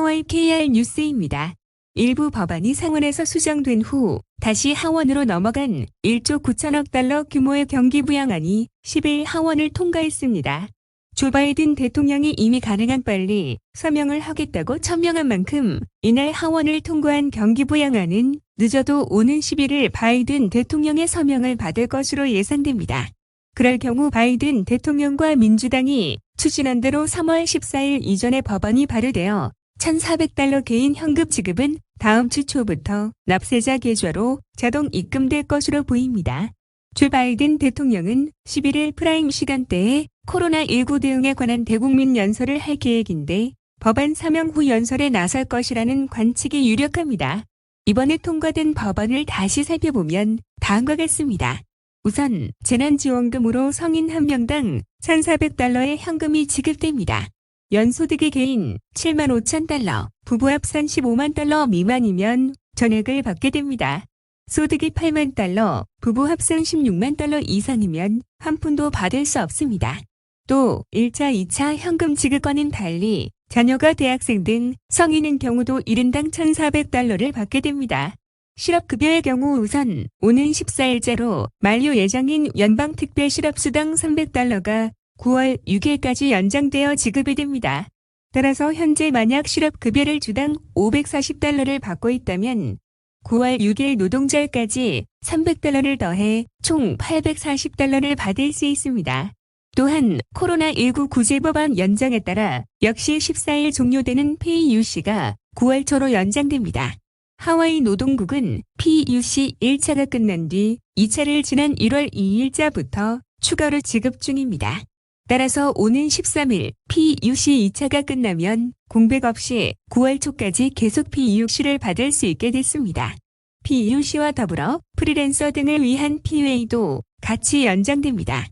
하와이 KR 뉴스입니다. 일부 법안이 상원에서 수정된 후 다시 하원으로 넘어간 1조 9천억 달러 규모의 경기 부양안이 10일 하원을 통과했습니다. 조 바이든 대통령이 이미 가능한 빨리 서명을 하겠다고 천명한 만큼 이날 하원을 통과한 경기 부양안은 늦어도 오는 11일 바이든 대통령의 서명을 받을 것으로 예상됩니다. 그럴 경우 바이든 대통령과 민주당이 추진한 대로 3월 14일 이전에 법안이 발의되어 1,400달러 개인 현금 지급은 다음 주 초부터 납세자 계좌로 자동 입금될 것으로 보입니다. 조 바이든 대통령은 11일 프라임 시간대에 코로나19 대응에 관한 대국민 연설을 할 계획인데 법안 사명 후 연설에 나설 것이라는 관측이 유력합니다. 이번에 통과된 법안을 다시 살펴보면 다음과 같습니다. 우선 재난지원금으로 성인 한 명당 1,400달러의 현금이 지급됩니다. 연소득의 개인 7만 5천 달러, 부부 합산 15만 달러 미만이면 전액을 받게 됩니다. 소득이 8만 달러, 부부 합산 16만 달러 이상이면 한 푼도 받을 수 없습니다. 또 1차, 2차 현금 지급과는 달리 자녀가 대학생 등 성인인 경우도 1인당 1,400달러를 받게 됩니다. 실업급여의 경우 우선 오는 14일자로 만료 예정인 연방특별 실업수당 300달러가 9월 6일까지 연장되어 지급이 됩니다. 따라서 현재 만약 실업급여를 주당 540달러를 받고 있다면 9월 6일 노동절까지 300달러를 더해 총 840달러를 받을 수 있습니다. 또한 코로나19 구제법안 연장에 따라 역시 14일 종료되는 PUC가 9월 초로 연장됩니다. 하와이 노동국은 PUC 1차가 끝난 뒤 2차를 지난 1월 2일자부터 추가로 지급 중입니다. 따라서 오는 13일 PUC 2차가 끝나면 공백 없이 9월 초까지 계속 PUC를 받을 수 있게 됐습니다. PUC와 더불어 프리랜서 등을 위한 PUA도 같이 연장됩니다.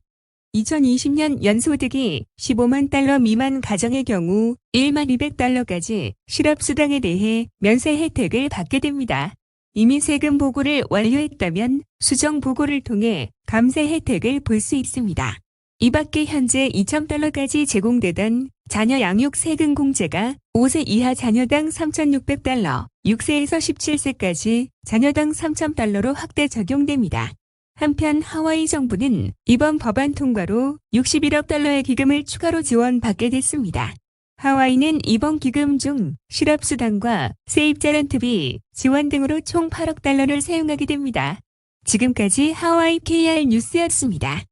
2020년 연소득이 15만 달러 미만 가정의 경우 1만 200달러까지 실업수당에 대해 면세 혜택을 받게 됩니다. 이미 세금 보고를 완료했다면 수정 보고를 통해 감세 혜택을 볼 수 있습니다. 이 밖에 현재 2,000달러까지 제공되던 자녀 양육 세금 공제가 5세 이하 자녀당 3,600달러, 6세에서 17세까지 자녀당 3,000달러로 확대 적용됩니다. 한편 하와이 정부는 이번 법안 통과로 61억 달러의 기금을 추가로 지원받게 됐습니다. 하와이는 이번 기금 중 실업수당과 세입자 렌트비, 지원 등으로 총 8억 달러를 사용하게 됩니다. 지금까지 하와이 KR 뉴스였습니다.